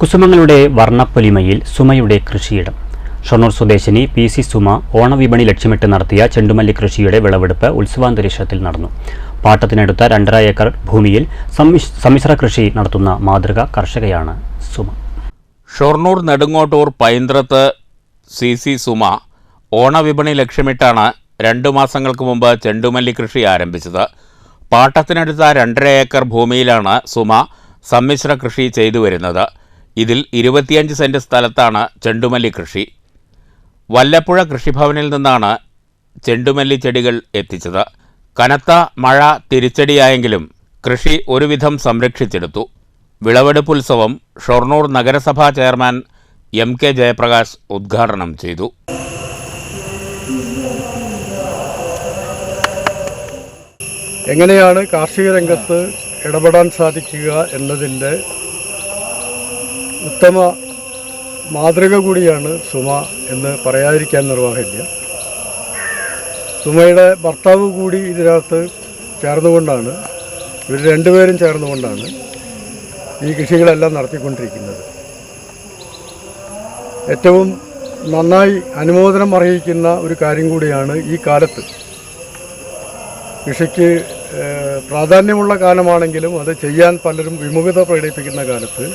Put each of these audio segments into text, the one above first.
കുസുമങ്ങളുടെ വർണപ്പൊലിമയിൽ സുമയുടെ കൃഷിയിടം. ഷൊർണൂർ സ്വദേശിനി P C Suma ഓണവിപണി ലക്ഷ്യമിട്ട് നടത്തിയ ചെണ്ടുമല്ലി കൃഷിയുടെ വിളവെടുപ്പ് ഉത്സവാന്തരീക്ഷത്തിൽ നടന്നു. പാട്ടത്തിനടുത്ത രണ്ടര ഏക്കർ ഭൂമിയിൽ സമ്മിശ്ര കൃഷി നടത്തുന്ന മാതൃക കർഷകയാണ് സുമ. ഷൊർണൂർ നെടുങ്ങോട്ടൂർ പൈന്ത്രത്ത് സി സി സുമ ഓണവിപണി ലക്ഷ്യമിട്ടാണ് രണ്ടു മാസങ്ങൾക്ക് മുമ്പ് ചെണ്ടുമല്ലി കൃഷി ആരംഭിച്ചത്. പാട്ടത്തിനടുത്ത രണ്ടര ഏക്കർ ഭൂമിയിലാണ് സുമ സമ്മിശ്ര കൃഷി ചെയ്തു വരുന്നത്. ഇതിൽ ഇരുപത്തിയഞ്ച് സെന്റ് സ്ഥലത്താണ് ചെണ്ടുമല്ലി കൃഷി. വല്ലപ്പുഴ കൃഷിഭവനിൽ നിന്നാണ് ചെണ്ടുമല്ലി ചെടികൾ എത്തിച്ചത്. കനത്ത മഴ തിരിച്ചടിയായെങ്കിലും കൃഷി ഒരുവിധം സംരക്ഷിച്ചെടുത്തു. വിളവെടുപ്പുത്സവം ഷൊർണൂർ നഗരസഭാ ചെയർമാൻ എം കെ ജയപ്രകാശ് ഉദ്ഘാടനം ചെയ്തു. എങ്ങനെയാണ് കാർഷിക രംഗത്ത് ഇടപെടാൻ സാധിക്കുക എന്നതിന്റെ ഉത്തമ മാതൃക കൂടിയാണ് സുമ എന്ന് പറയാതിരിക്കാൻ നിർവാഹമില്ല. സുമയുടെ ഭർത്താവ് കൂടി ഇതിനകത്ത് ചേർന്നുകൊണ്ടാണ് ഇവർ രണ്ടുപേരും ചേർന്നുകൊണ്ടാണ് ഈ കൃഷികളെല്ലാം നടത്തിക്കൊണ്ടിരിക്കുന്നത്. ഏറ്റവും നന്നായി അനുമോദനം അർഹിക്കുന്ന ഒരു കാര്യം കൂടിയാണ് ഈ കാലത്ത്. കൃഷിക്ക് പ്രാധാന്യമുള്ള കാലമാണെങ്കിലും അത് ചെയ്യാൻ പലരും വിമുഖത പ്രകടിപ്പിക്കുന്ന കാലത്ത്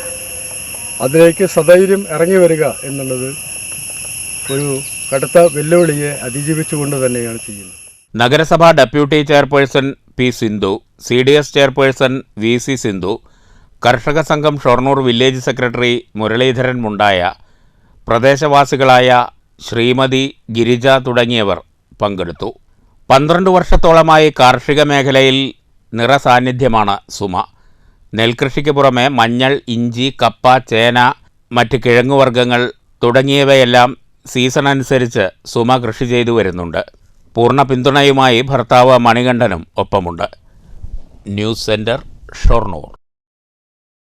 അതിലേക്ക് സധൈര്യം ഇറങ്ങി വരിക എന്നുള്ളത് ഒരു കടുത്ത വെല്ലുവിളിയെ അതിജീവിച്ചുകൊണ്ട് തന്നെയാണ് ചെയ്യുന്നത്. നഗരസഭാ deputy chairperson P Sindhu C D S chairperson V C Sindhu കർഷക സംഘം ഷൊർണൂർ വില്ലേജ് സെക്രട്ടറി മുരളീധരൻ മുണ്ടായ പ്രദേശവാസികളായ ശ്രീമതി ഗിരിജ തുടങ്ങിയവർ പങ്കെടുത്തു. പന്ത്രണ്ട് വർഷത്തോളമായി കാർഷിക മേഖലയിൽ നിറസാന്നിധ്യമാണ് സുമ. നെൽകൃഷിക്ക് പുറമെ മഞ്ഞൾ ഇഞ്ചി കപ്പ ചേന മറ്റ് കിഴങ്ങുവർഗങ്ങൾ തുടങ്ങിയവയെല്ലാം സീസൺ അനുസരിച്ച് സുമ കൃഷി ചെയ്തു വരുന്നുണ്ട്. പൂർണ പിന്തുണയുമായി ഭർത്താവ് മണികണ്ഠനും ഒപ്പമുണ്ട്. News centre Shoranur.